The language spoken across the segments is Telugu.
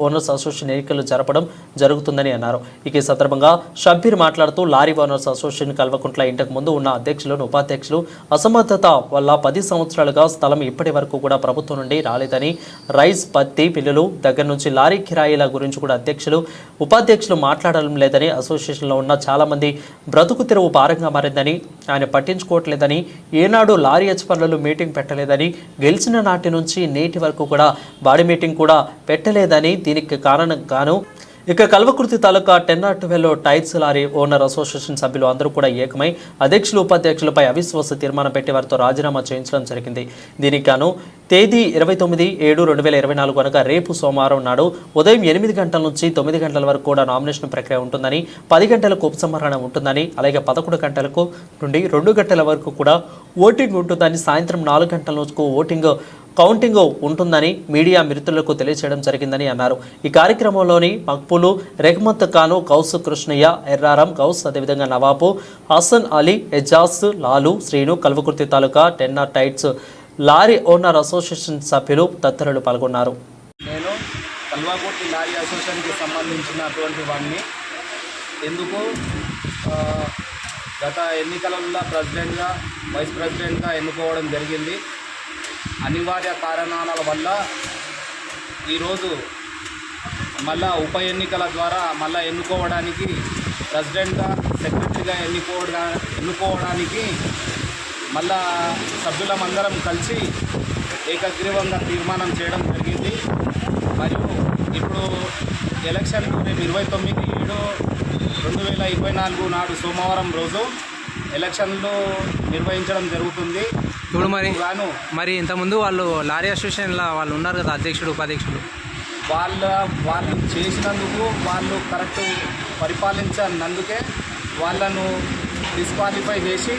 ఓనర్స్ అసోసియేషన్ ఎన్నికలు జరపడం జరుగుతుందని అన్నారు. ఇక ఈ సందర్భంగా షబ్బీర్ మాట్లాడుతూ లారీ ఓనర్స్ అసోసియేషన్ కల్వకుంట్ల ఇంతకు ముందు ఉన్న అధ్యక్షులను ఉపాధ్యక్షులు అసమర్థత వల్ల పది సంవత్సరాలుగా స్థలం ఇప్పటి వరకు కూడా ప్రభుత్వం నుండి రాలేదని రైస్ పత్తి పిల్లులు దగ్గర నుంచి లారీ కిరాయిల గురించి కూడా అధ్యక్షులు ఉపాధ్యక్షులు మాట్లాడడం లేదని అసోసియేషన్లో ఉన్న చాలామంది బ్రతుకు తెరువు భారంగా మారిందని ఆయన పట్టించుకోవట్లేదని ఏనాడు లారీ యజమానులు మీటింగ్ పెట్టలేదని గెలిచిన నాటి నుంచి నేటి వరకు కూడా బాడీ మీటింగ్ కూడా పెట్టలేదని దీనికి కారణం గాను ఇక Kalwakurthy taluka ten not twelve tyres lorry owner association సభ్యులు అందరూ కూడా ఏకమై అధ్యక్షులు ఉపాధ్యక్షులపై అవిశ్వాస తీర్మానం పెట్టి వారితో రాజీనామా చేయించడం జరిగింది. దీనికి గాను తేదీ ఇరవై తొమ్మిది ఏడు రెండు వేల ఇరవై నాలుగు అనగా రేపు సోమవారం నాడు ఉదయం ఎనిమిది గంటల నుంచి తొమ్మిది గంటల వరకు కూడా నామినేషన్ ప్రక్రియ ఉంటుందని పది గంటలకు ఉపసంహరణ ఉంటుందని అలాగే పదకొండు గంటలకు నుండి రెండు గంటల వరకు కూడా ఓటింగ్ ఉంటుందని సాయంత్రం నాలుగు గంటల వరకు ఓటింగ్ కౌంటింగ్ ఉంటుందని మీడియా మిత్రులకు తెలియజేయడం జరిగిందని అన్నారు. ఈ కార్యక్రమంలోని మక్పులు రెహ్మత్ ఖాను కౌసు కృష్ణయ్య ఎర్రారం కౌస్ అదేవిధంగా నవాబు హసన్ అలీ ఎజాజ్ లాలు శ్రీను కల్వకుర్తి తాలూకా టెన్నర్ టైట్స్ లారీ ఓనర్ అసోసియేషన్ సభ్యులు తదితరులు పాల్గొన్నారు. నేను కల్వాకుర్తి లారీ అసోసియేషన్కి సంబంధించినటువంటి వాడిని. ఎందుకు? గత ఎన్నికలలో ప్రెసిడెంట్గా వైస్ ప్రెసిడెంట్గా ఎన్నుకోవడం జరిగింది. అనివార్య కారణాల వల్ల ఈరోజు మళ్ళా ఉప ఎన్నికల ద్వారా మళ్ళా ఎన్నుకోవడానికి ప్రెసిడెంట్గా సెక్రటరీగా ఎన్నుకోవడా ఎన్నుకోవడానికి మళ్ళా సభ్యులమందరం కలిసి ఏకగ్రీవంగా తీర్మానం చేయడం జరిగింది. మరియు ఇప్పుడు ఎలక్షన్ రేపు ఇరవై తొమ్మిది ఏడు రెండు వేల ఇరవై నాలుగు నాడు సోమవారం రోజు ఎలక్షన్లు నిర్వహించడం జరుగుతుంది. ఇప్పుడు మరి. మరి ఇంతకుముందు వాళ్ళు లారీ అసోసియేషన్లో వాళ్ళు ఉన్నారు కదా అధ్యక్షుడు ఉపాధ్యక్షుడు. వాళ్ళ వాళ్ళు చేసినందుకు వాళ్ళు కరెక్ట్ పరిపాలించినందుకే వాళ్ళను డిస్క్వాలిఫై చేసి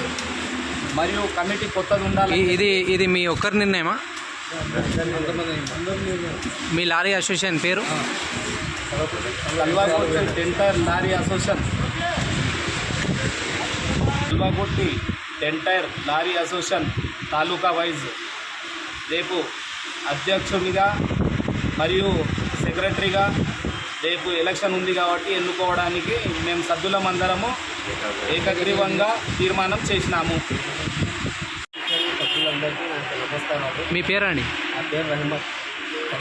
మరియు కమిటీ కొత్తది ఉండాలి ఇది ఇది మీ ఒక్కరి నిర్ణయమా? మీ లారీ అసోసియేషన్ పేరు? Ten tyre lorry association. Ten tyre lorry association. Taluka wise రేపు అధ్యక్షునిగా మరియు సెక్రటరీగా రేపు ఎలక్షన్ ఉంది కాబట్టి ఎన్నుకోవడానికి మేము సభ్యులమందరము ఏకగ్రీవంగా తీర్మానం చేసినాము. మీ పేరండి నా పేరు రహమత్.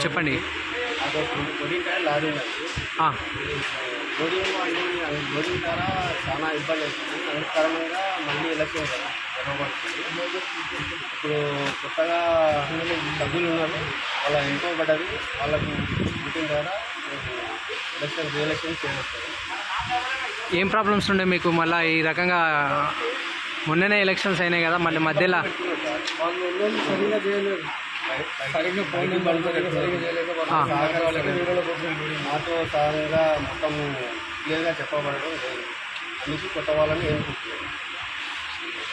చెప్పండి. కొడికాయ అన్నీ ఉన్నది ద్వారా చాలా ఇబ్బంది అవుతుంది అందుకు కారణంగా మళ్ళీ ఎలక్షన్ జరగబడుతుంది ఇప్పుడు కొత్తగా సభ్యులు ఉన్నారు వాళ్ళ ఎన్నుకోబడ్డది వాళ్ళకి మీటింగ్ ద్వారా ఎలక్షన్ రీఎలక్షన్ చేయవచ్చు ఏం ప్రాబ్లమ్స్ ఉండే మీకు? మళ్ళీ ఈ రకంగా మొన్ననే ఎలక్షన్స్ అయినాయి కదా మళ్ళీ మధ్యలో? వాళ్ళు సరిగా చేయలేదు సరిగ్గా ఫోన్ సరిగ్గా చేయలేదు మాతో సహంగా మొత్తం క్లియర్గా చెప్పబడడం లేదు. అందుకే కొత్త వాళ్ళని ఎన్నుకుంటున్నాం